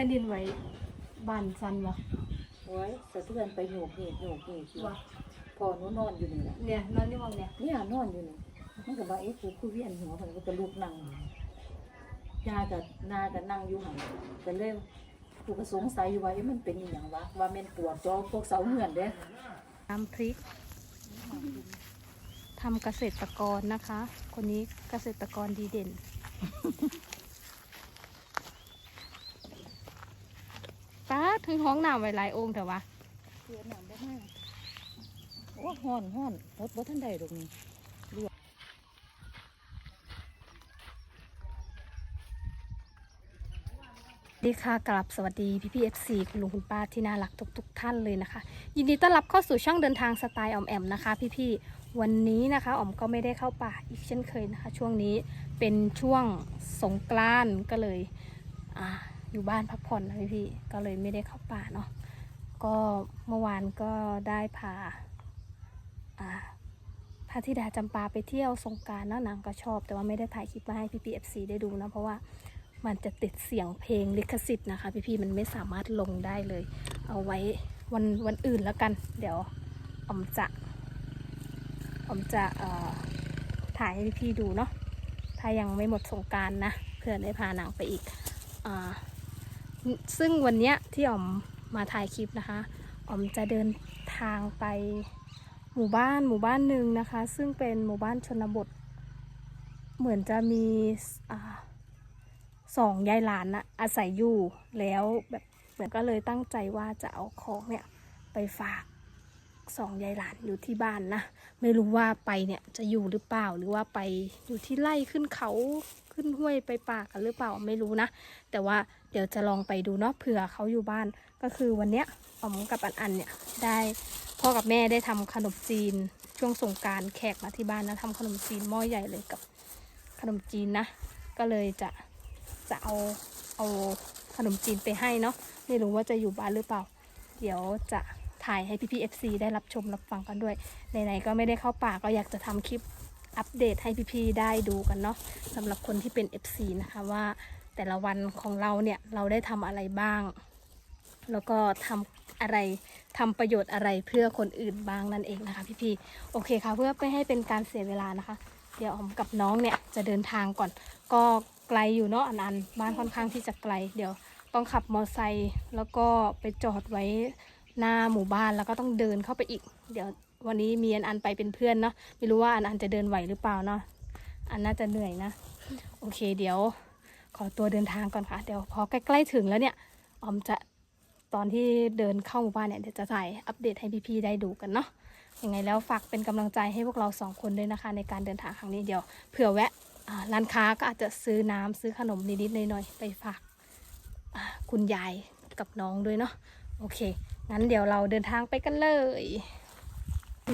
ผ่นดินไหวบ้านซันวะโอ้ยสะเทือนไปโยกเหตุโยกเหตุอยู่วะพอหนูนอนอยู่นี่แหละเนี่ยนอนนี่มองเนี่ยเนี่ยนอนอยู่นี่มันก็ว่าเอ๊ะกูคือเวียนหัวมันก็จะลุกนั่งยากับนากับนั่งอยู่หันก็เลยกูก็สงสัยอยู่ว่าเอ๊ะมันเป็นอหย่างวะว่าแม่นปวดจอพวกเสาเหือนเด้น้ำพริกทำเกษตรกรนะคะ คนนี้เกษตรกรดีเด่น ป้าถึงห้องน้ำไว้หลายองค์แต่ว่าเพื่อนน้ำได้มากโอ้ห้อนห้อนรถบ่ทันใดดอกนี่ดีค่ะกลับสวัสดีพี่พีเอฟซีคุณลุงคุณป้าที่น่ารักทุกๆทท่านเลยนะคะ ยินดีต้อนรับเข้าสู่ช่องเดินทางสไตล์ออมแอมนะคะพี่ๆวันนี้นะคะออมก็ไม่ได้เข้าป่าอีกเช่นเคยนะคะ ช่วงนี้เป็นช่วงสงกรานต์ก็เลย อยู่บ้านพักผ่อนนะพี่ๆก็เลยไม่ได้เข้าป่าเนาะก็เมื่อวานก็ได้พาพาธิดาจำปาไปเที่ยวสงการนะนางก็ชอบ แต่ว่าไม่ได้ถ่ายคลิปมาให้พี่พีเอฟซีได้ดูนะ เพราะว่ามันจะติดเสียงเพลงลิขสิทธิ์นะคะ พี่ๆมันไม่สามารถลงได้เลย เอาไว้วันวันอื่นแล้วกัน เดี๋ยวออมจะออมจะถ่ายให้พี่ๆดูเนาะถ้ายังไม่หมดสงการนะ เพื่อนได้พานางไปอีกอ่า ซึ่งวันนี้ที่ออมมาถ่ายคลิปนะคะออมจะเดินทางไปหมู่บ้านหมู่บ้านหนึ่งนะคะ ซึ่งเป็นหมู่บ้านชนบท เหมือนจะมีอสองยายหลานนะอาศัยอยู่แล้วแบบเหมือนก็เลยตั้งใจว่าจะเอาของเนี่ยไปฝากสองยายหลานอยู่ที่บ้านนะไม่รู้ว่าไปเนี่ยจะอยู่หรือเปล่าหรือว่าไปอยู่ที่ไร่ขึ้นเขาขึ้นห้วยไปป่ากันหรือเปล่าไม่รู้นะ แต่ว่า เดี๋ยวจะลองไปดูเนาะเผื่อเขาอยู่บ้าน ก็คือวันเนี้ยอมกับอันอันเนี่ยได้พ่อกับแม่ได้ทำขนมจีน ช่วงสงการแขกมาที่บ้านนะทำขนมจีนหม้อใหญ่เลยกับขนมจีนนะ ก็เลยจะจะเอาเอาขนมจีนไปให้เนาะไม่รู้ว่าจะอยู่บ้านหรือเปล่า เดี๋ยวจะถ่ายให้พี่พีเอฟซีได้รับชมรับฟังกันด้วยไหนๆก็ไม่ได้เข้าป่าก็อยากจะทำคลิปอัปเดตให้พี่ๆได้ดูกันเนาะสำหรับคนที่เป็น FC นะคะว่า แต่ละวันของเราเนี่ยเราได้ทำอะไรบ้าง แล้วก็ทำอะไรทำประโยชน์อะไรเพื่อคนอื่นบ้างนั่นเองนะคะพี่ๆโอเคค่ะเพื่อไม่ให้เป็นการเสียเวลานะคะ เดี๋ยวออมกับน้องเนี่ยจะเดินทางก่อน ก็ไกลอยู่เนาะอันอันบ้านค่อนข้างที่จะไกล เดี๋ยวต้องขับมอไซค์แล้วก็ไปจอดไว้หน้าหมู่บ้านแล้วก็ต้องเดินเข้าไปอีก เดี๋ยววันนี้มีอันอันไปเป็นเพื่อนเนาะไม่รู้ว่าอันอันจะเดินไหวหรือเปล่าเนาะอันน่าจะเหนื่อยนะ โอเคเดี๋ยว ขอตัวเดินทางก่อนค่ะ เดี๋ยวพอใกล้ๆถึงแล้วเนี่ย ออมจะตอนที่เดินเข้าหมู่บ้านเนี่ยเดี๋ยวจะถ่อัปเดตให้พี่ๆได้ดูกันเนาะยังไงแล้วฝากเป็นกำลังใจให้พวกเราสองคนด้วยนะคะ ในการเดินทางครั้งนี้เดี๋ยวเผื่อแวะร้านค้าก็อาจจะซื้อน้ำซื้อขนมนิดๆหน่อยๆไปฝากคุณยายกับน้องด้วยเนาะโอเค งั้นเดี๋ยวเราเดินทางไปกันเลย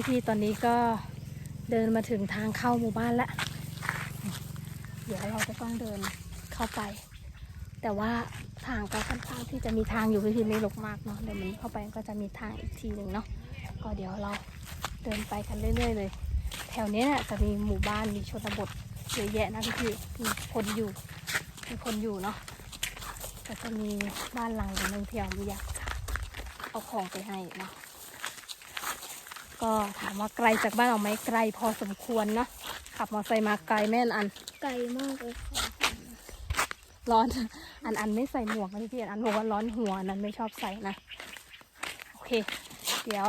พี่ๆตอนนี้ก็เดินมาถึงทางเข้าหมู่บ้านแล้ว เดี๋ยวเราจะต้องเดิน เข้าไป แต่ว่าทางก็ค่อนข้างที่จะมีทางอยู่พี่ๆไม่รกมากเนาะเดี๋ยวมันเข้าไปก็จะมีทางอีกทีหนึ่งเนาะก็เดี๋ยวเราเดินไปกันเรื่อย ๆ เลย แถวเนี้ยจะมีหมู่บ้านมีชนบทเยอะแยะนะพี่มีคนอยู่มีคนอยู่เนาะก็จะมีบ้านหลังหนึ่งที่เราอยากเอาของไปให้เนาะก็ถามว่าไกลจากบ้านเราไหมไกลพอสมควรเนาะขับมอเตอร์ไซค์มาไกลแม่นอัน ไกลมากเลยค่ะ ร้อน อันอันไม่ใส่หมวกนะพี่อันอันบอกว่าร้อนหัวอันนั้นไม่ชอบใส่นะ โอเค เดี๋ยว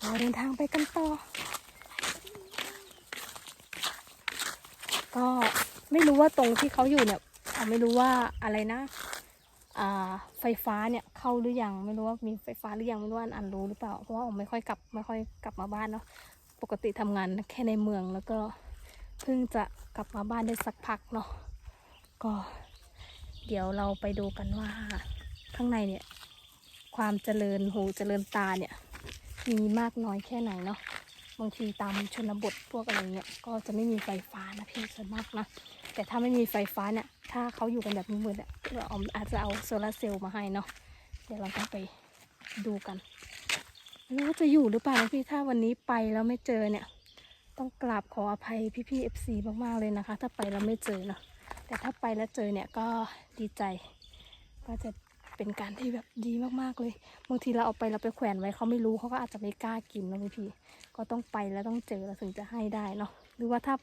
เราเดินทางไปกันต่อ ก็ไม่รู้ว่าตรงที่เขาอยู่เนี่ยไม่รู้ว่าอะไรนะไฟฟ้าเนี่ยเข้าหรือยังไม่รู้ว่ามีไฟฟ้าหรือยังไม่รู้ว่าอันอันรู้หรือเปล่าเพราะว่าผมไม่ค่อยกลับไม่ค่อยกลับมาบ้านเนาะปกติทำงานแค่ในเมืองแล้วก็เพิ่งจะกลับมาบ้านได้สักพักเนาะก็ เดี๋ยวเราไปดูกันว่า ข้างในเนี่ย ความเจริญหูเจริญตาเนี่ย มีมากน้อยแค่ไหนเนาะบางทีตามชนบทพวกอะไรเงี้ยก็จะไม่มีไฟฟ้านะพี่ส่วนมากนะแต่ถ้าไม่มีไฟฟ้าเนี่ยถ้าเขาอยู่กันแบบมืดๆอะเราอาจจะเอาโซลาร์เซลล์มาให้เนาะเดี๋ยวเราต้องไปดูกันไม่รู้ว่าจะอยู่หรือเปล่านะพี่ถ้าวันนี้ไปแล้วไม่เจอเนี่ย ต้องกราบขออภัยพี่ๆเอฟซีมากๆเลยนะคะ ถ้าไปแล้วไม่เจอเนาะ แต่ถ้าไปแล้วเจอเนี่ยก็ดีใจ ก็จะเป็นการที่แบบดีมากๆเลยบางทีเราเอาไปเราไปแขวนไว้เขาไม่รู้เขาก็อาจจะไม่กล้ากินนะพี่ก็ต้องไปแล้วต้องเจอแล้วถึงจะให้ได้เนาะหรือว่าถ้า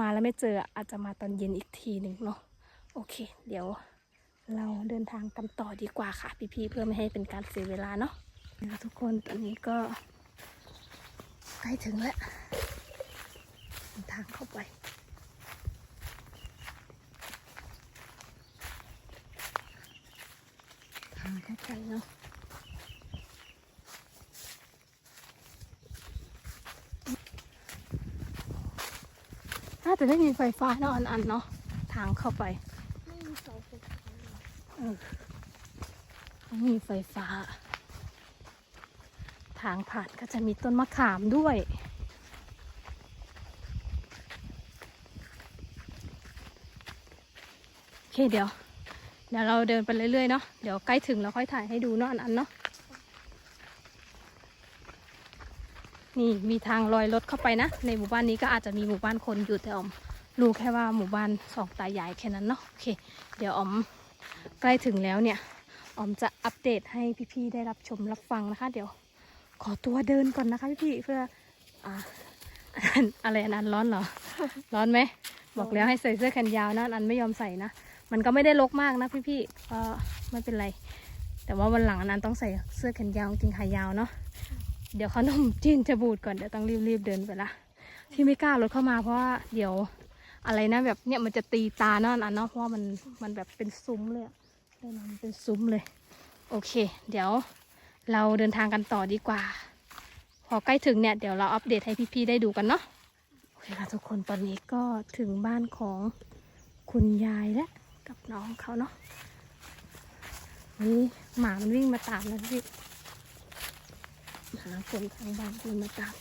มาแล้วไม่เจออาจจะมาตอนเย็นอีกทีหนึ่งเนาะโอเค เดี๋ยวเราเดินทางกันต่อดีกว่าค่ะ พี่ๆเพื่อไม่ให้เป็นการเสียเวลาเนาะนะคะทุกคนตอนนี้ก็ใกล้ถึงแล้วเดินทางเข้าไป ทางเข้าไปเนาะน่าจะได้มีไฟฟ้าเนาะอันๆเนาะทางเข้าไป ไม่มีเสาไฟฟ้าเออต้องมีไฟฟ้า ทางผ่านก็จะมีต้นมะขามด้วยโอเคเดี๋ยว ดี๋ยวเราเดินไปเรื่อยๆเนาะเดี๋ยวใกล้ถึงเราค่อยถ่ายให้ดูเนาะอันๆเนาะนี่มีทางลอยรถเข้าไปนะ ในหมู่บ้านนี้ก็อาจจะมีหมู่บ้านคนอยู่แต่อมรู้แค่ว่าหมู่บ้านสองตายายแค่นั้นเนาะโอเค เดี๋ยวอมใกล้ถึงแล้วเนี่ยออมจะอัปเดตให้พี่ๆได้รับชมรับฟังนะคะ เดี๋ยว ขอตัวเดินก่อนนะคะพี่ๆเพื่ออ่าอันอะไรอันนั้นร้อนเหรอ ร้อนไหมบอกแล้วให้ใส่เสื้อแขนยาวนะอันไม่ยอมใส่นะ มันก็ไม่ได้ลกมากนะพี่ๆก็ไม่เป็นไร แต่ว่าวันหลังอันนั้นต้องใส่เสื้อแขนยาวกางเกงขายาวเนาะเดี๋ยวขนมจีนจะบูดก่อนเดี๋ยวต้องรีบๆเดินไปละที่ไม่กล้ารถเข้ามาเพราะว่าเดี๋ยวอะไรนะแบบเนี่ยมันจะตีตาเนาะอันเนาะเพราะว่ามันมันแบบเป็นซุ้มเลยอะเดินมามันเป็นซุ้มเลย โอเค เดี๋ยวเราเดินทางกันต่อดีกว่า พอใกล้ถึงเนี่ยเดี๋ยวเราอัปเดตให้พี่ๆได้ดูกันเนาะโอเคค่ะทุกคนตอนนี้ก็ถึงบ้านของคุณยายและ กับน้องเขาเนาะนี่หมามันวิ่งมาตามนะพี่หมาคนข้างบ้านวิ่งมาตาม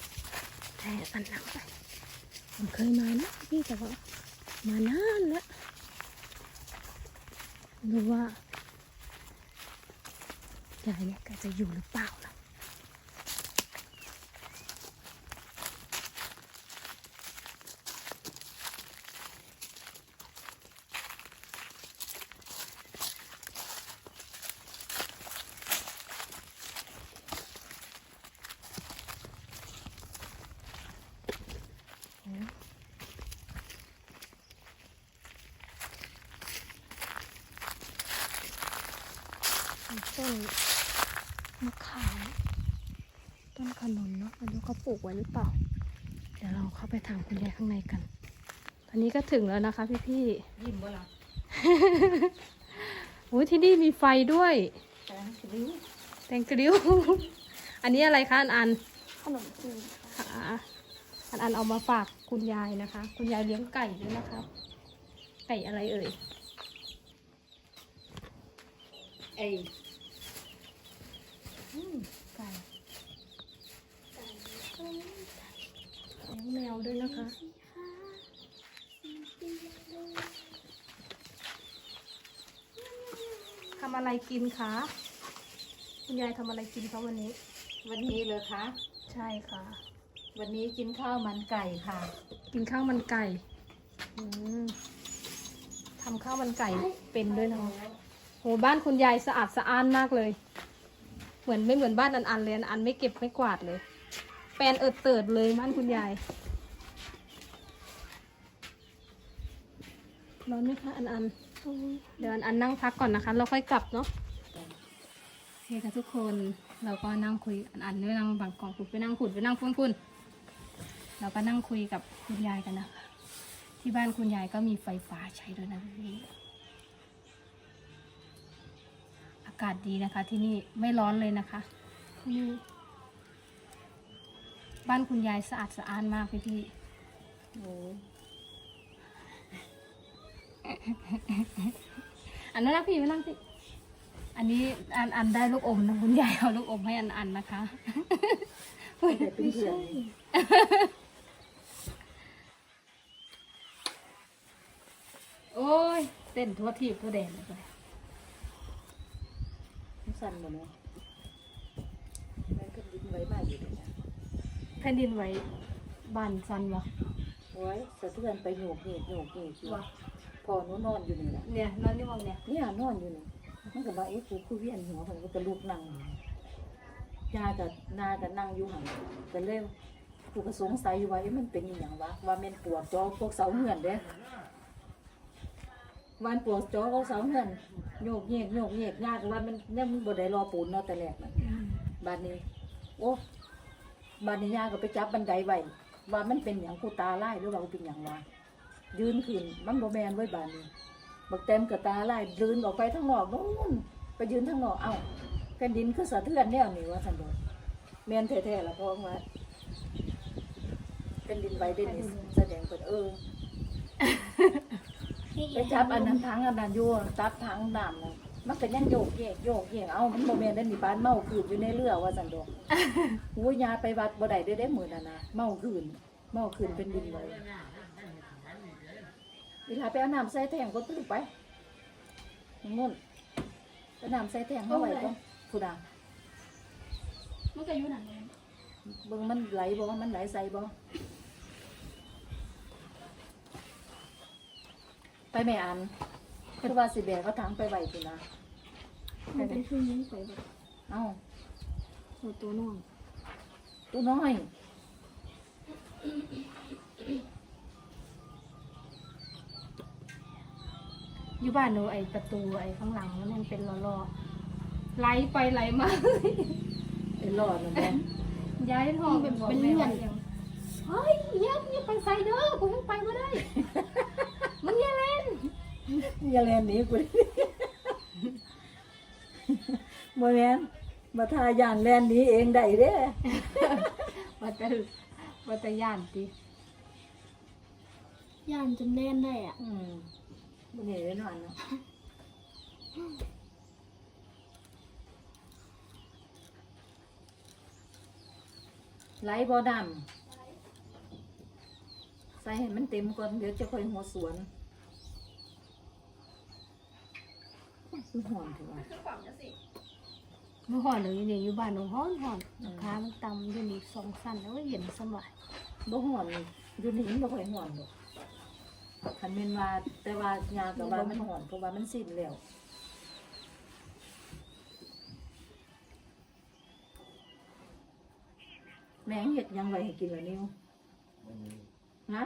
แต่อันหลังไปผมเคยมานะพี่แต่ว่ามานานแล้วไม่รู้ว่า ยายเนี่ยแกจะอยู่หรือเปล่านะมีต้นมะขามต้นขนุนเนาะไม่รู้เขาปลูก ไว้หรือเปล่า เดี๋ยวเราเข้าไปถามคุณยายข้างในกัน ตอนนี้ก็ถึงแล้วนะคะ พี่พี่ยิ้มบ่ล่ะๆอุ้ยที่นี่มีไฟด้วยแตงริ้วแตงกริ้ว อันนี้อะไรคะอันอันขนมจีนค่ะค่ะอันอันเอามาฝากคุณยายนะคะ คุณยายเลี้ยงไก่ด้วยนะคะ ไก่อะไรเอ่ยไอ้ อืมไก่เลี้ยง แมวด้วยนะคะ ทำอะไรกินคะ คุณยายทำอะไรกินคะวันนี้ วันนี้เลยคะ ใช่ค่ะ วันนี้กินข้าวมันไก่ค่ะ กินข้าวมันไก่อืมทำข้าวมันไก่เป็นด้วยเนาะโหบ้านคุณยายสะอาดสะอ้านมากเลย เหมือนไม่เหมือนบ้านอันอันเลยอันอันไม่เก็บไม่กวาดเลย แปลนเอิดเติดเลยบ้านคุณยาย ร้อนไหมคะอันอันเดี๋ยวอันอันนั่งพักก่อนนะคะ เราค่อยกลับเนาะโอเคค่ะทุกคนเราก็นั่งคุยอันอันไม่นั่งบังกล่องคุณไปนั่งขุดไปนั่งฟุ้นคุณเราก็นั่งคุยกับคุณยายกันนะคะ ที่บ้านคุณยายก็มีไฟฟ้าใช้ด้วยนะพี่อากาศดีนะคะ ที่นี่ไม่ร้อนเลยนะคะที่นี่บ้านคุณยายสะอาดสะอ้านมากพี่พี่โอ้ย อันนั้นนะพี่มานั่งสิ อันนี้อันอันได้ลูกอมนะคุณยายเอาลูกอมให้อันอันนะคะไม่ได้เป็นเพื่อนนี่โอ้ย เต้นทั่วทีบทั่วแดนเลยไปมันสั่นหมดเลยมันก็ดิ้นไว้บ้านอยู่เลยนะแผ่นดินไหวบานซันวะโอ้ยสะเทือนไปโหกเหตุโหกเหตุอยู่วะ พอหนูนอนอยู่นี่แหละเนี่ยนอนนี่มองเนี่ยเนี่ยนอนอยู่นี่มันก็ว่าเอ๊ะกูคือเวียนหัวเพิ่นก็จะลุกนั่งยากับนากับนั่งอยู่หันก็เลยกูก็สงสัยอยู่ว่าเอ๊ะมันเป็นอหย่างวะว่าแม่นปวกจอพวกเสาเหือนเด้วันปวกจอพวกเสาเหือนโยกเยกโยกเยกยากว่ามันเนี่ยมันบ่ได้รอปูนเนาะแต่แรกน่ะบาดนี้ โอ้บาดนี้ยาก็ไปจับบันไดไว้ว่ามันเป็นหยังกูตาลายหรือว่ากูเป็นหยังวะ ยืนขึ้นมันบ่แม่นไว้บาดนี้บักเต็มกับตาไล่ยืนออกไปทั้งนอกนู้นไปยืนทั้งนอกเอ้าแผ่นดินคือสะเทือนแนวนี่ว่าสันโดษแม่นแท้ๆละพ่อว่าเป็นดินไหวได้นี่แสดงเปิดเออไปจับอันนั้นทั้งอันนั้นอยู่จับทั้งน้ำนะมันก็ยังโยกเยกโยกเยกเอ้ามันโมเมนได้มีบ้านเมาคืนอยู่ในเรือว่าสันโดษหูยาไปวัดบ่ได้ได้ได้หมื่นน่ะนะเมาคืนเมาคืนเป็นดินไหว เวลาไปเอาน้ำใส่แทงก็ตื้อไปงุ่นไปนำใส่แทงเข้าไว้ก็ผู้ดามันก็อยู่หนังเลยเบิ่งมันไหลบ่มันไหลใส่บ่ไปแม่อันคือว่าสิแบกก็ถังไปไว้พุ่นนะมันเป็นช่วงนี้ไปแบบเอ้าหัวตัวน้องตัวน้อย อยู่บ้านหนูไอประตูไอข้างหลังมันเป็นล้อๆไหลไปไหลมาไอ้รอดนั่นแหละย้ายห้องเป็นเป็นเลื่อนเฮ้ยเย็บอย่าไปใส่เด้อกูยังไปไม่ได้มึงอย่าเล่นอย่าแลนหนีกูบ่แม่นมาทาย่านแลนหนีเองได้เด้ว่าแต่ว่าแต่ย่านติย่านจนแน่นได้อะอื มบ่เห็นแน่นอนเนาะไหลบ่ดำใส่ให้มันเต็มก่อน เดี๋ยวจะค่อยหัวสวนคือหอมถือว่าเมื่อก่อนหนูอยู่นี่อยู่บ้านหนูฮ้อนฮ้อนราคามันต่ำอยู่นี่สองสั้นแล้วเย็นสบายบ่หอนอยู่นี่มันบ่ค่อยหอนดอก คันแม่นว่าแต่ว่ายาก็ว่ามันหอนเพราะว่ามันสิ้นแล้วแม่งเฮ็ดหยังไว้ให้กินล่ะนิวบ่มีฮะ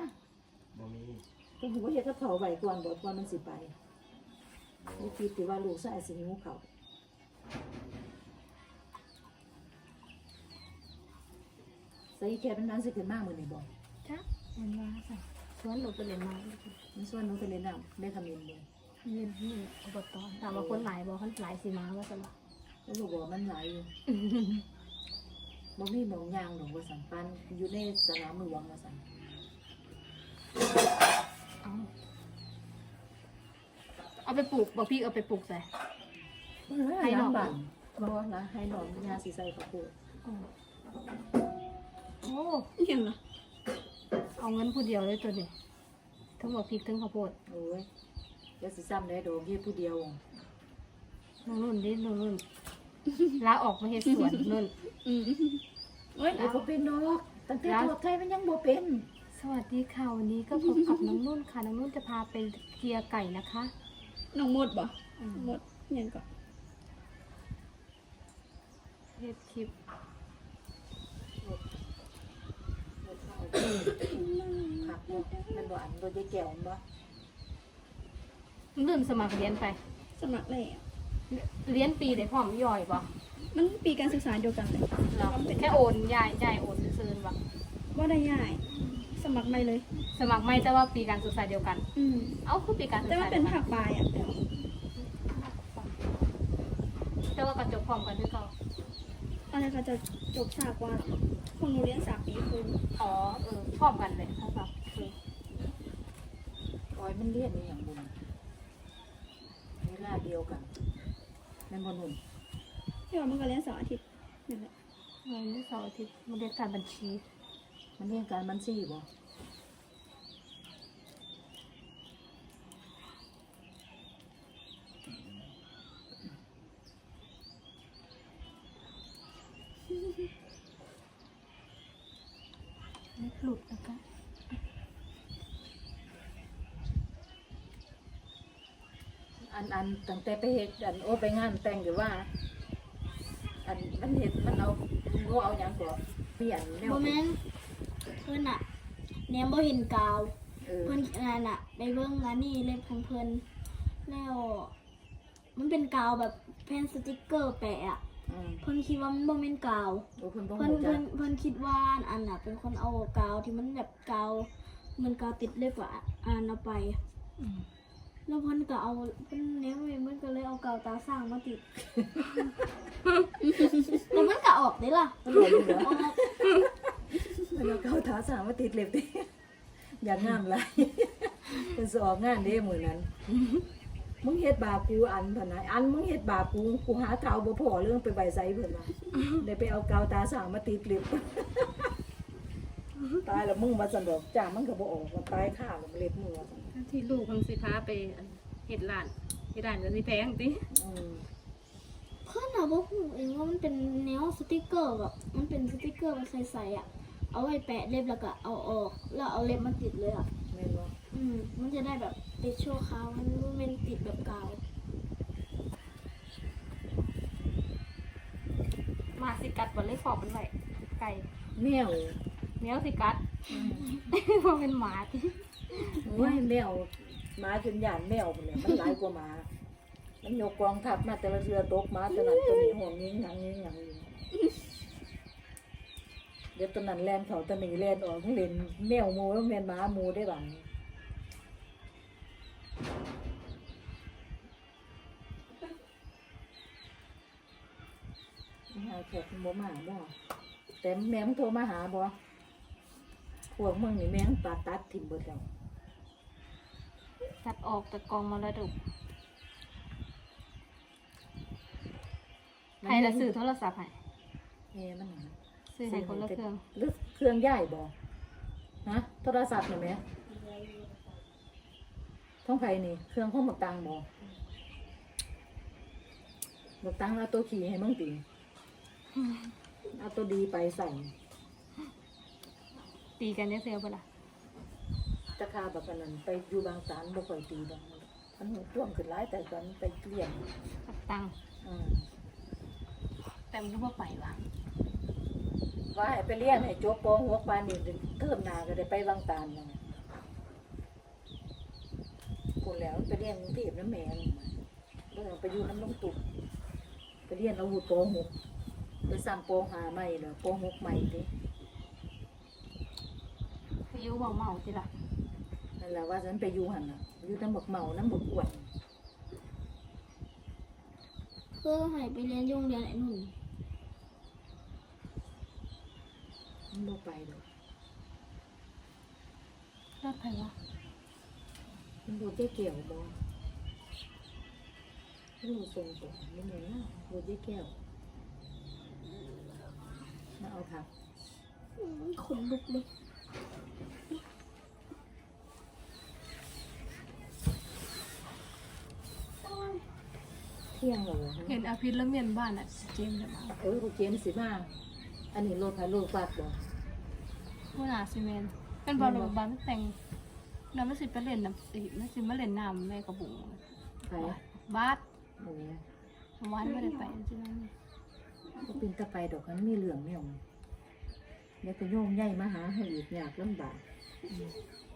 บ่มีก็หูว่าเฮ็ดกับเขาวไว้ก่อนบ่ก่อนมันสิไปนี่คิดสิว่าลูกชายสิหิวเขาวใส่แค่เป็นนั้นสิขึ้นมามื้อนี้บ่จ้ะมันว่าใส่ส วนหนูไปเล่นมามันส่วนหนูไปเล่นน้ำได้คำเย็นบ่เย็นนี่อบตถามว่าคนหลายบ่คนหลายสิมาว่าซั่นบ่แล้วลูกบอกว่ามันหลายอยู่บ่มีหนองยางหนองว่าสันปันอยู่ในสนามหลวงว่าสันเอาเอาไปปลูกบ่พี่เอาไปปลูกใส่ให้หนองบ้านบ่ละให้หนองยาสิใส่ข้าวโพดโอ้ยังเหรอ เอาเงินผู้เดียวเลยตัวนี้ทั้งหมดพริกทั้งข้าวโพดโอ้ยเดี๋ยวสิซ้ำได้ดอกเฮ็ดผู้เดียวนุ่นนุ่นดินุ่นนุ่นลาออกมาเฮ็ดสวนนุ่นอืมเฮ้ยเดี๋ยวบ่เป็นดอกตั้งแต่แล้วตัวไทยมันยังบ่เป็น สวัสดีค่ะวันนี้ก็พบกับน้องนุ่นค่ะน้องนุ่นจะพาไปเกียร์ไก่นะคะน้องหมดบ่อืมหมดยังก่อนเฮ็ดคลิป ผักบ่มันบ่อันบ่ได้แก้วมันบ่ลืมสมัครเรียนไป สมัครแล้วเรียนปีได้พร้อมย่อยบ่มันปีการศึกษาเดียวกันเลยเราแค่โอนยายยายโอนซื้อๆบ่ว่าได้ง่ายสมัครไม่เลย สมัครไม่แต่ว่าปีการศึกษาเดียวกัน อืมเอ้าคือปีการศึกแต่ษาว่าเดีเป็ยนวกัผักปลายอะแต่แต่ว่ากระจบพร้อมกันคือเก่า อะไรก็จะจบฉากว่าของหนูเรียนสามปีคืออ๋อเออพร้อมกันเลยครับคืออ้อยมันเรียนอีหยังบุญเวลาเดียวกันแม่นบ่นุ่นที่ว่ามันก็เรียนเสาร์อาทิตย์นั่นแหละวันนี้เสาร์อาทิตย์มาเรียนการบัญชี มันเรียนการบัญชีบ่ เล็กหลุดนะคะ ออันอันตั้งแต่ไปเฮ็ดอันโอไปงานแต่งหรือว่า อันมันเฮ็ดมันเอาโง่เอาหยังก่อเปลี่ยนแนวโมเมนต์เพื่อนอะแนมบ่เห็นกาว เออเพื่อนงานอะไปเบิ่งงานนี่เล็บของเพื่อนแล้ว มันเป็นกาวแบบแผ่นสติกเกอร์แปะอะอืมเพื่อนคิดว่ามันบ่แม่นกาว โอ้เพิ่นบ่เพื่อนฮู้จัเพื่อกนเพื่อนคิดว่าอันน่ะ เป็นคนเอากาวที่มันแบบกาวเหมันกาวติดเล็บอะอันเอาไป อืม แล้วเพื่อนก็เอาเพื่อนเนี้ยเพื่อนก็เลยเอากาวตาสร้างมาติด แล้วมันก็ออกได้ล่ะมันหลงเหรอออกมันเอาเข้าท้าสามมาติดเล็บดิอยากงามหลายเป็นสิออกงานเด้มื้อนั้น มึงเฮ็ดบาปกูอันพะนะอันมึงเฮ็ดบาปกูกูหากาวบ่พอเรื่องไปใบไซเพิ่นว่าได้ไปเอากาวตาสางมาติดเล็บตายแล้วมึงมาสันดอกจ้ามันก็บ่ออกมันตายข้าแล้วมันเล็บมือว่าซั่น ที่ลูกของสิพาไปอันเฮ็ดร้านเฮ็ดร้านก็สิแพงติอืมเพื่อนอะบอกผมเองว่ามันเป็นแนวสติกเกอร์แบบมันเป็นสติกเกอร์มันใสๆอะเอาไว้แปะเล็บแล้วก็เอาออก แล้วเอาเล็บมาติดเลยอะแม่นบ่อืม มันจะได้แบบติดชั่วคราวมันไม่เป็นติดแบบกาวหมาสิกัดบ่เลยขอบมันไว้ไก่แมวแมวสิกัดบ่เป็นหมาติโอ้ยแมวหมาจนย่านแมวพุ่นแหละมันหลายกว่าหมามันยกกองทัพมาแต่ละเรือตกหมาตัวนั้นตัวนี้ห่วงยิงหยังยิงหยังอยู่เดี๋ยวตัวนั้นแลนเขาตัวนี้แลนออกเล่นแมวมูแล้วแมนหมามูได้บังหาแขกบ่มาบ่แต่แม่มึงโทรมาหาบ่พวกมึงนี่แม่งปาตัดทิ่มเบิดแล้ว ตัดออกจากกองมรดกให้ละซื้อโทรศัพท์ให้แม่มันน่ะซื้อให้คนละเครื่องหรือเครื่องใหญ่บ่ฮะโทรศัพท์นี่แม่ท้องไผนี่ เครื่องของหมกตังบ่หมกตังเอาตัวขี่ให้มึงติเอาตัวดีไปใส่ ตีกันได้เสียบ่ล่ะ ตะคาแบบอันนั้นไปอยู่บางสารบ่ค่อยตีดอกมันท่วมขึ้นหลายแต่กันไปเกลี้ยงตักตังค์อืมแต่มันก็บ่ไปว่ะว่าให้ไปเรียนให้จบป .6 ปานนี้เทิมหน้าก็ได้ไปบางตาลนั่นน่ะพูดแล้วไปเรียนกรุงเทพนะแม่นี่บ่ต้องไปอยู่น้ำลงตุกไปเรียนอาวุธป .6 ไปซ้ำป .5 ใหม่เด้อป .6 ใหม่ติไปอยู่เมาเมาๆติล่ะ นั่นแหละว่าฉันไปอยู่หั่นน่ะอยู่น้ำบักเมาน้ำบักอ้วนเพื่อให้ไปเรียนโรงเรียนไอ้หนุ่มมันบ่ไปดอกรอดไปวะมันบ่ได้เกี่ยวบ่มันบ่ส่งตัวมันเหมือนนะบ่ได้เกี่ยวมาเอาผักอืมขนลุกเลย เที่ยงแล้วเหรอเห็นอาพิษแล้วเมียนบ้านอะเจมส์จะมาเออกูเจมส์สิมาอันนี้โลดไผโลดปัดบ่ผู้นาซีเมนต์เป็นบอลลูนบ้านมันแต่งน้ำมันสิไปเล่นน้ำสิมันสิมาเล่นน้ำแม่กระบุงไผบาสโอ้ยวานไม่ได้ไปจริงก็เป็นตะไปดอกมันมีเหลืองแมวเดี๋ยวจะโยมใหญ่มาหาให้อีกยากลำบาก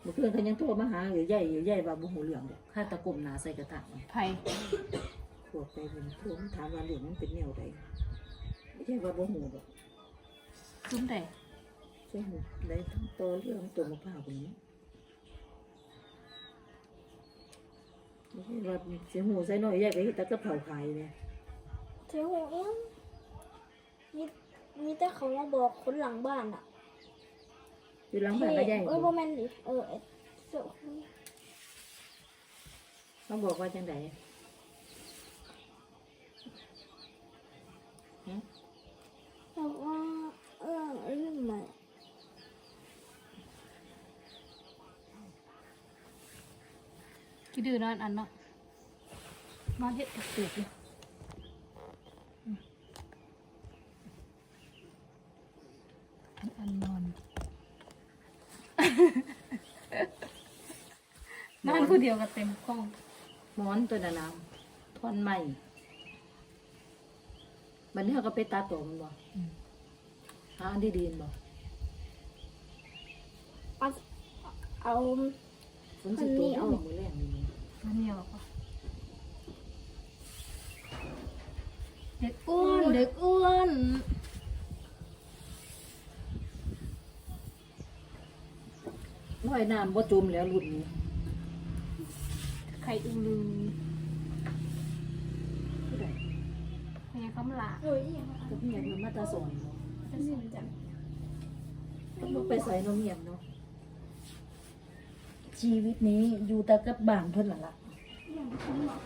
เมื่อคืนเขายังโทรมาหาอยู่ใหญ่อยู่ใหญ่ว่าบ่หูเหลืองดอกข้าตะกลมหนาใส่กระถางๆไผ่ พวกไปเพิ่นโทรมาถามว่าเหลืองมันเป็นแนวใดไม่ใช่ว่าบ่หูดอกซุ้มแต่ใช่หูได้ทั้งตัวเรื่องตัวมะพร้าวคนนี้ไม่ใช่ว่าเสียหูใส่น้อยใหญ่ไปเฮ็ดแตะกะเพราขายเนี่ยเจ้าเอ็มมีมีแต่เขามาบอกคนหลังบ้านอะอยู่หลังบ้านก็ใหญ่เออโมเมนดิเออไอ้เจ้าเขาบอกว่าจังไดฮะ บอกว่าเออเรื่องใหม่คิดดื้อนอนอันเนาะมาเฮ็ดกับเปียกเลยอันนอน นอนผู้เดียวก็เต็มกล้อง หมอนตัวนั้นน้ำท่อนไม้ บัดนี้เขาก็ไปตัดตัวมันบ่หาอันดีๆบ่เอาเอาฝนสิตกได้หมือแรงนี่อันนี้หรอปะเด็กอ้วนเด็กอ้วนน้อยน้ำบ่จมแล้วรุ่นนี้ ไข่อึลือ เนี่ยกำลาเอ้ยอย่างก็เมียเพิ่นมาแตาสอนเนาะนี้จ้ะก็บ่ไปใส่เนาะเมียเนาะชีวิตนี้อยู่แต่กับบ้านเพิ่นล่ะล่ะอย่างฉันบอก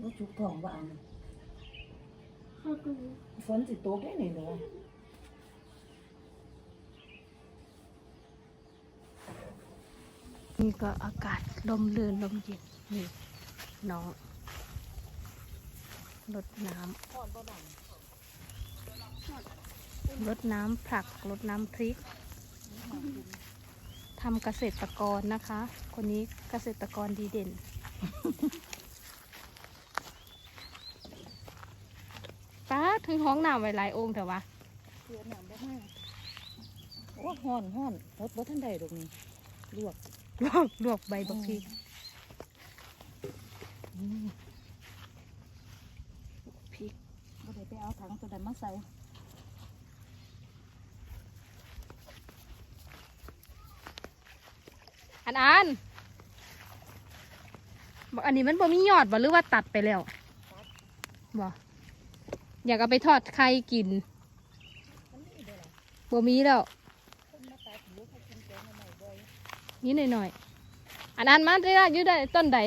บ่จุกท้องว่าอันเขาดูฝนสิตกได้นี่เนาะนี่ก็อากาศลมเรือนลมเย็นนี่น้อง รดน้ำรดน้ำผักรดน้ำพริกทำเกษตรกรนะคะ คนนี้เกษตรกรดีเด่น ป้าถึงห้องน้ำไว้หลายองค์เถอะวะเสียน้ำบ่มาโอ้ฮ้อนฮ้อนรถบ่ทันได้ดอกนี่ลวกลวกลวกใบบักพริกพริกบ่ได้ไป เอาถังตัวใดมาใส่อันอันบอกอันนี้มันบ่มียอดบ่หรือว่าตัดไปแล้วบ่อยากเอาไปทอดไข่กินบ่มีแล้วนี่หน่อยๆอันอันมาได้ยืดได้ต้นใด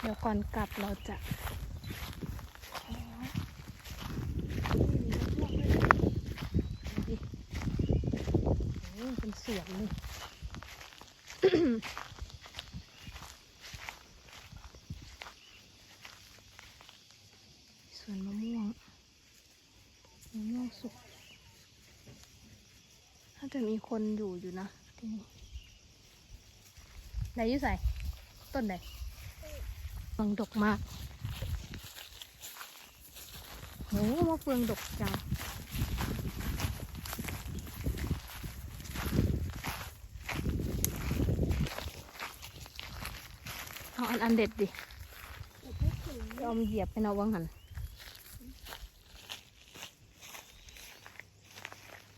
เดี๋ยวก่อนกลับเราจะโอ้ยเป็นสวนเลยสวนมะม่วงมะม่วงสุกถ้าจะมีคนอยู่อยู่นะที่นี่ไหนยุ่ใส่ต้นไหนฟังดกมากโหมะเฟืองดกจัง เอันอันเด็ดดิยอมเหยียบไปนาะวังหัน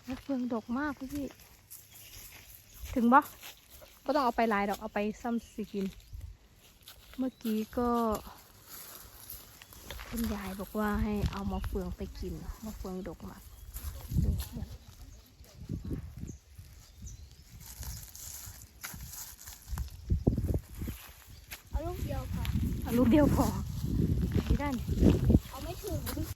มะเฟืองดกมากพี่ ถึงบ่ก็ต้องเอาไปลายดอกเอาไปซ้ำสิกิน เมื่อกี้ก็คุณยายบอกว่าให้เอามะเฟืองไปกินมะเฟืองดกมากดูเนี่ย เอาลูกเดียวค่ะ เอา ลูกเดียวพอไม่ได้นี่เอาไม่ถึง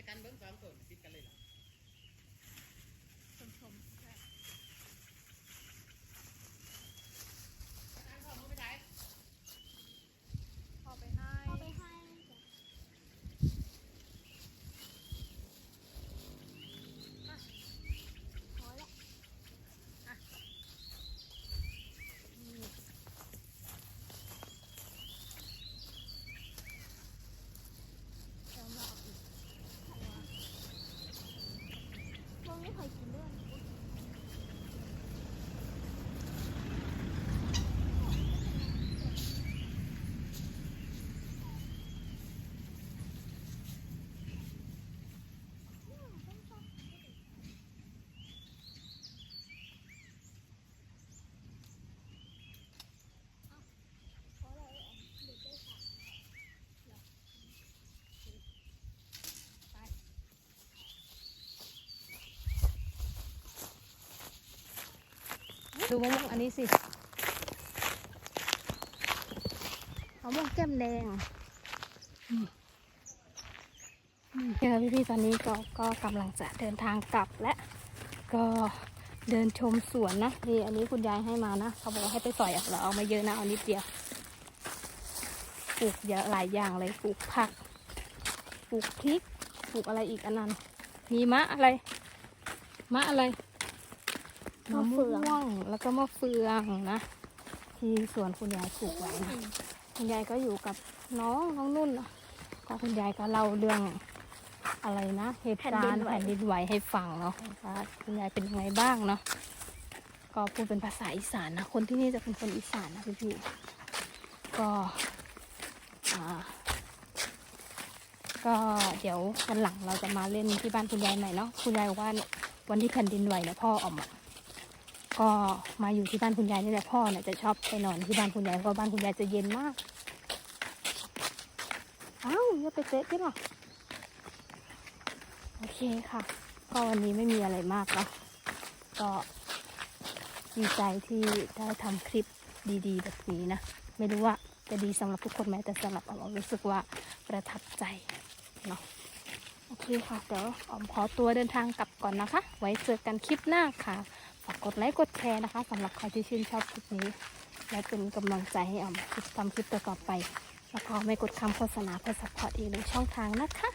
ช่กันเบิ้งสองต้นติดกันเลยล่ะชมชมๆใช่ ทางเข้ามือไปไหน พอไปให้ เอาไปให้จ้ะ พอแล้ว เอามาเอาอีก มันไม่เคยกินด้วย ดูมะม่วงอันนี้สิมะม่วงแก้มแดงนี่นี่เจอพี่ๆตอนนี้ก็ก็กำลังจะเดินทางกลับและก็เดินชมสวนนะนี่อันนี้คุณยายให้มานะเขาบอกว่าให้ไปสอยอ่เราเอามาเยอะนะเอานิดเดียวปลูกเยอะหลายอย่างเลยปลูกผักปลูกพริกปลูกอะไรอีกอันนั้นมีมะอะไร มะอะไร มะเฟืองม่วงแล้วก็มะเฟืองนะ ที่สวนคุณยายปลูกไว้นะคุณยายก็อยู่กับน้องน้องนุ่นนะก็คุณยายก็เล่าเรื่องอะไรนะเหตุการณ์แผ่นดินไหวให้ฟังเนาะว่าคุณยายเป็นยังไงบ้างเนาะก็พูดเป็นภาษาอีสานนะคนที่นี่จะเป็นคนอีสานนะพี่พี่ๆก็อ่าก็เดี๋ยววันหลังเราจะมาเล่นที่บ้านคุณยายใหม่เนาะคุณยายบอกว่าเนี่ยวันที่แผ่นดินไหวเนี่ยพ่อออกมา ก็มาอยู่ที่บ้านคุณยายนี่แหละพ่อเนี่ยจะชอบไปนอนที่บ้านคุณยายเพราะบ้านคุณยายจะเย็นมากอ้าวอย่าไปเตะที่หรอโอเคค่ะ ก็วันนี้ไม่มีอะไรมากเนาะก็ดีใจที่ได้ทำคลิปดีๆ แบบนี้นะ ไม่รู้ว่าจะดีสำหรับทุกคนไหมแต่สำหรับออมรู้สึกว่าประทับใจเนาะโอเคค่ะ เดี๋ยวออมขอตัวเดินทางกลับก่อนนะคะ ไว้เจอกันคลิปหน้าค่ะากกดไลค์กดแชร์นะคะสำหรับใครที่ชื่นชอบคลิปนี้ และเป็นกำลังใจให้ออมทำคลิปต่อๆไป แล้วก็ไม่กดคำโฆษณาเพื่อสปอร์ตอีกหนึ่งช่องทางนะคะ